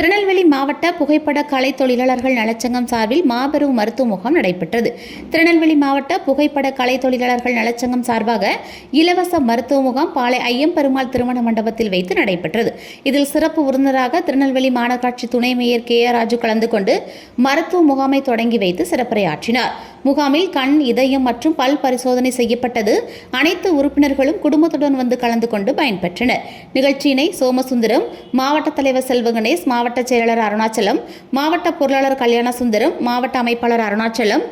திருநெல்வேலி மாவட்ட புகைப்பட கலை தொழிலாளர்கள் நலச்சங்கம் சார்பில் மாபெரும் மருத்துவ முகாம் நடைபெற்றது. திருநெல்வேலி மாவட்ட புகைப்பட கலை தொழிலாளர்கள் நலச்சங்கம் சார்பாக இலவச மருத்துவ முகாம் பாளை ஐயம்பெருமாள் திருமண மண்டபத்தில் வைத்து நடைபெற்றது. இதில் சிறப்பு விருந்தினராக திருநெல்வேலி மாநகராட்சி துணை மேயர் கே ஆர் ராஜு கலந்து கொண்டு மருத்துவ முகாமை தொடங்கி வைத்து சிறப்புரையாற்றினார். முகாமில் கண் இதயம் மற்றும் பல் பரிசோதனை செய்யப்பட்டது. அனைத்து உறுப்பினர்களும் குடும்பத்துடன் வந்து கலந்து கொண்டு பயன்பெற்றனர். நிகழ்ச்சியினை சோமசுந்தரம் மாவட்ட தலைவர் செல்வ கணேஷ் மாவட்ட செயலாளர் அருணாச்சலம் மாவட்ட பொருளாளர் கல்யாண சுந்தரம் மாவட்ட அமைப்பாளர் அருணாச்சலம்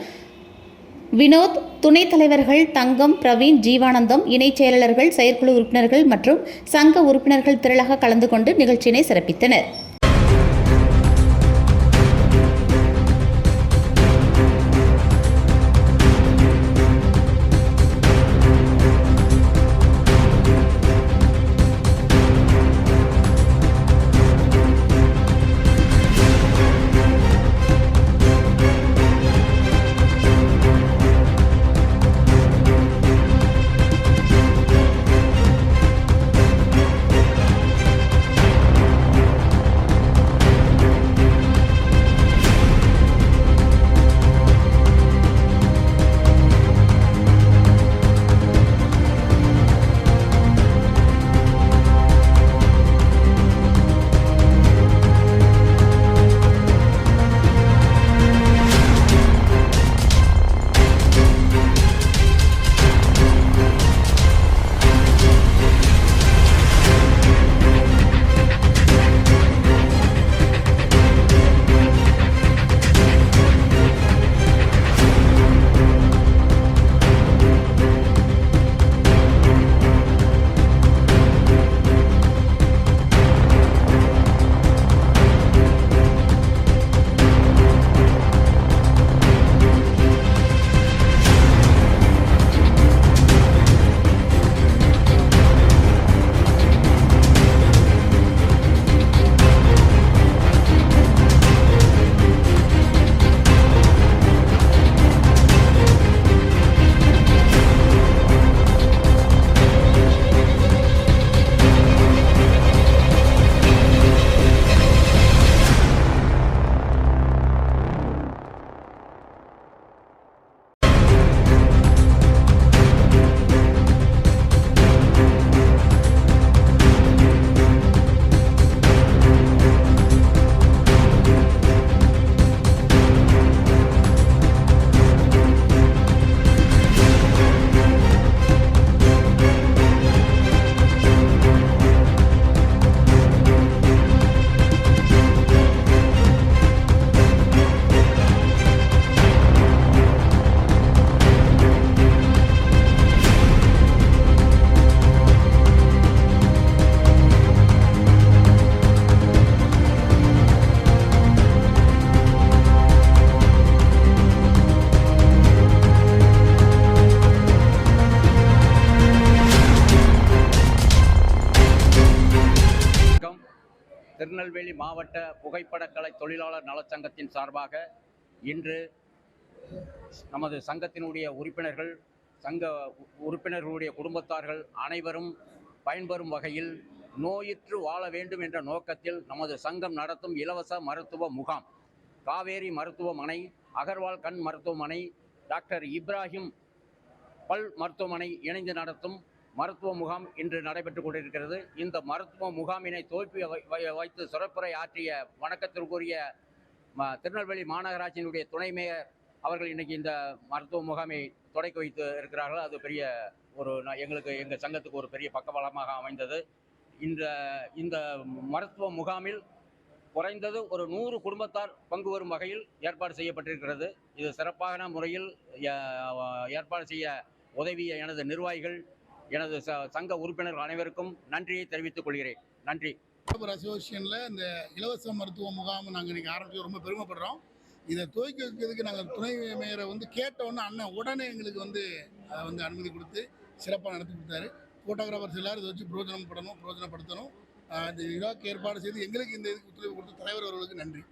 வினோத் துணைத் தலைவர்கள் தங்கம் பிரவீன் ஜீவானந்தம் இணைச் செயலாளர்கள் செயற்குழு உறுப்பினர்கள் மற்றும் சங்க உறுப்பினர்கள் திரளாக கலந்து கொண்டு நிகழ்ச்சியினை சிறப்பித்தனர். திருநெல்வேலி மாவட்ட புகைப்படக்கலை தொழிலாளர் நலச்சங்கத்தின் சார்பாக இன்று நமது சங்கத்தினுடைய உறுப்பினர்கள் சங்க உ- உறுப்பினர்களுடைய குடும்பத்தார்கள் அனைவரும் பயன்பெறும் வகையில் நோயிற்று வாழ வேண்டும் என்ற நோக்கத்தில் நமது சங்கம் நடத்தும் இலவச மருத்துவ முகாம் காவேரி மருத்துவமனை அகர்வால் கண் மருத்துவமனை டாக்டர் இப்ராஹிம் பல் மருத்துவமனை இணைந்து நடத்தும் மருத்துவ முகாம் இன்று நடைபெற்றுக் கொண்டிருக்கிறது. இந்த மருத்துவ முகாமினை தோல்வி வை- வை- வைத்து சிறப்புரை ஆற்றிய வணக்கத்திற்குரிய ம- திருநெல்வேலி மாநகராட்சியினுடைய துணை மேயர் அவர்கள் இன்னைக்கு இந்த மருத்துவ முகாமை தொடக்கி வைத்து இருக்கிறார்கள். அது பெரிய ஒரு ந- எங்களுக்கு எங்கள் சங்கத்துக்கு ஒரு பெரிய பக்கபலமாக அமைந்தது. இந்த இந்த மருத்துவ முகாமில் குறைந்தது ஒரு நூறு குடும்பத்தார் பங்கு வரும் வகையில் ஏற்பாடு செய்யப்பட்டிருக்கிறது. இது சிறப்பான முறையில் ஏற்பாடு செய்ய உதவிய எனது நிர்வாகிகள் எனது ச சங்க உறுப்பினர்கள் அனைவருக்கும் நன்றியை தெரிவித்துக் கொள்கிறேன். நன்றி. அக்டோபர் அசோசியேஷனில் இந்த இலவச மருத்துவ முகாம் நாங்கள் இன்றைக்கி ஆரம்பித்து ரொம்ப பெருமைப்படுறோம். இதை துவக்கி வைக்கிறதுக்கு நாங்கள் துணை மேயரை வந்து கேட்டோன்னே அண்ணன் உடனே எங்களுக்கு வந்து அதை வந்து அனுமதி கொடுத்து சிறப்பாக நடத்தி கொடுத்தாரு. ஃபோட்டோகிராஃபர்ஸ் எல்லோரும் இதை வச்சு பிரோஜனம் படணும் பிரோஜனப்படுத்தணும் இந்த விழாக்கு ஏற்பாடு செய்து எங்களுக்கு இந்த இதுக்கு ஒத்துழைப்பு கொடுத்த தலைவர் அவர்களுக்கு நன்றி.